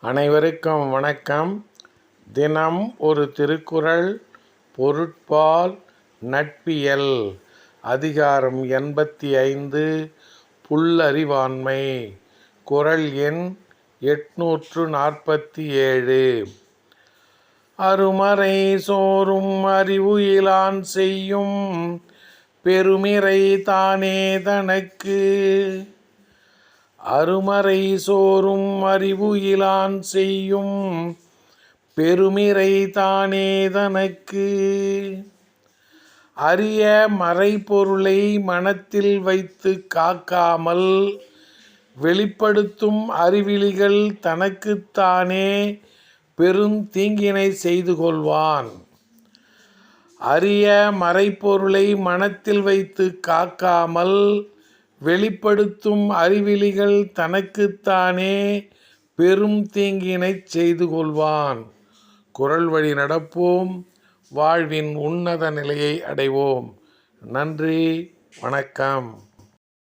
அனைவருக்கும் வணக்கம். தினம் ஒரு திருக்குறள் பொருட்பால் நட்பியல். அதிகாரம் எண்பத்தி ஐந்து புல்லறிவாண்மை. குறள் எண் எட்நூற்று நாற்பத்தி ஏழு. அருமறை சோறும் அறிவு இலான் செய்யும் பெருமிறை தானே தனக்கு. அருமறை சோறும் அறிவு இலான் செய்யும் பெருமிறை தானே தனக்கு. அரிய மறைபொருளை மனத்தில் வைத்து காக்காமல் வெளிப்படுத்தும் அறிவிலிகள் தனக்குத்தானே பெருந்தீங்கினை செய்து கொள்வான். அரிய மறைப்பொருளை மனத்தில் வைத்து காக்காமல் வெளிப்படுத்தும் அறிவிலிகள் தனக்குத்தானே பெரும் தீங்கினைச் செய்து கொள்வான். குரல் வழி நடப்போம் வாழ்வின் உன்னத நிலையை அடைவோம். நன்றி வணக்கம்.